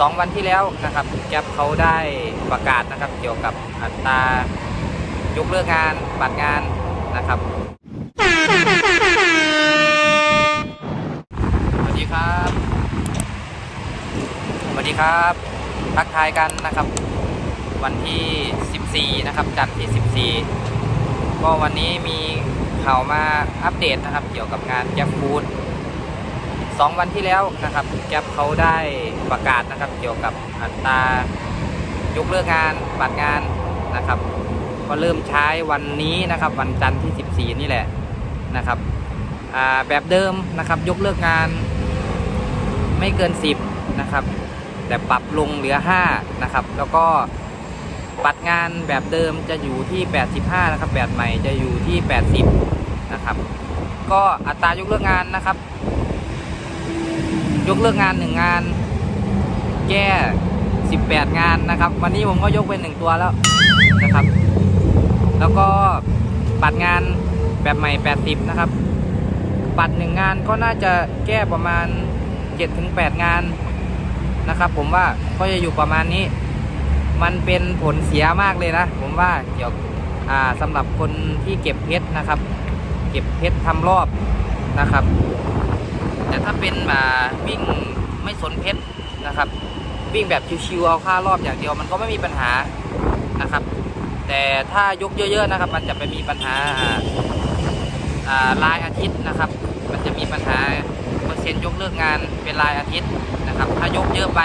สองวันที่แล้วนะครับแก๊ปเขาได้ประกาศนะครับเกี่ยวกับอัตรายกเลิกงานบัตรงานนะครับสวัสดีครับสวัสดีครับทักทายกันนะครับ วันที่ 14 นะครับจันทร์ที่ 14 ก็วันนี้มีข่าวมาอัปเดตนะครับ เกี่ยวกับงานแก๊ปฟู้ด สองวันที่แล้วนะครับแก๊ปเขาได้ประกาศนะครับเกี่ยวกับอัตรายกเลิกงานบัตรงานนะครับ ก็เริ่มใช้วันนี้นะครับ วันจันทร์ที่ 14 นี่แหละนะครับแบบเดิมนะครับยกเลิกงานไม่เกิน 10นะครับแต่ปรับลงเหลือ5นะครับแล้วก็บัตรงานแบบเดิมจะอยู่ที่ 85นะครับแบบใหม่จะอยู่ที่ 80นะครับก็อัตรายกเลิกงานนะครับ ยกเลิกงาน1งงาน แก้ 18 งานนะครับ วันนี้ผมก็ยกเป็น1ตัวแล้วนะครับ แล้วก็บัตรงานแบบใหม่ 80 นะครับ บัตรหนึ่งงานก็น่าจะแก้ประมาณ 7-8 งานนะครับ ผมว่าก็จะอยู่ประมาณนี้ มันเป็นผลเสียมากเลยนะ ผมว่าเกี่ยวอ่าสำหรับคนที่เก็บเพชรนะครับ เก็บเพชรทำรอบนะครับ แต่ถ้าเป็นมาวิ่งไม่สนเพชรนะครับ วิ่งแบบชิวๆเอาค่ารอบอย่างเดียวมันก็ไม่มีปัญหานะครับ แต่ถ้ายกเยอะๆนะครับ มันจะไปมีปัญหาอ่ายอาทิตย์นะครับ มันจะมีปัญหาเปอร์เซ็นต์ยกเลิกงานเป็นรายอาทิตย์นะครับ ถ้ายกเยอะไป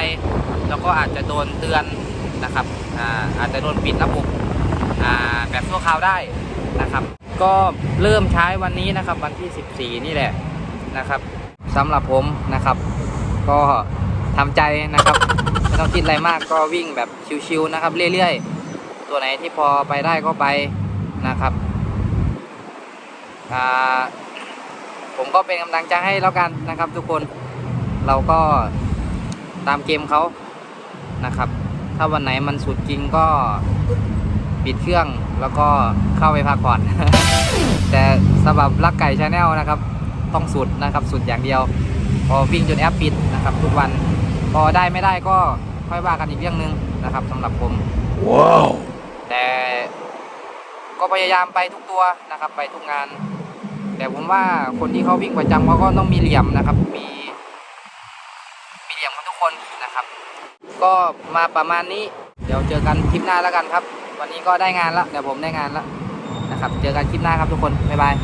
เราก็อาจจะโดนเตือนนะครับอาอาจจะโดนปิดระบบแบบชั่วคราวได้นะครับ ก็เริ่มใช้วันนี้นะครับวันที่ 14 นี่แหละนะครับ สำหรับผมนะครับ ก็ทำใจนะครับไม่ต้องคิดอะไรมากก็วิ่งแบบชิวๆนะครับ เรื่อยๆ ตัวไหนที่พอไปได้ก็ไปนะครับผมก็เป็นกำลังใจให้แล้วกันนะครับ ทุกคนเราก็ตามเกมเขานะครับ ถ้าวันไหนมันสุดจริงก็ปิดเครื่องแล้วก็เข้าไปพักผ่อน แต่สำหรับรักไก่ชาแนลนะครับ ต้องสุดนะครับสุดอย่างเดียว พอวิ่งจนแอปปิดนะครับ ทุกวันพอได้ไม่ได้ก็ค่อยว่ากันอีกเรื่องหนึงนะครับสำหรับผมว้าวแต่ก็พยายามไปทุกตัวนะครับ ไปทุกงาน แต่ผมว่าคนที่เขาวิ่งประจำเขาก็ต้องมีเหลี่ยมนะครับมีมีเหลี่ยมกันทุกคนนะครับ ก็มาประมาณนี้ เดี๋ยวเจอกันคลิปหน้าแล้วกันครับ วันนี้ก็ได้งานแล้วเดี๋ยวผมได้งานแล้วนะครับ เจอกันคลิปหน้าครับทุกคนบ๊ายบาย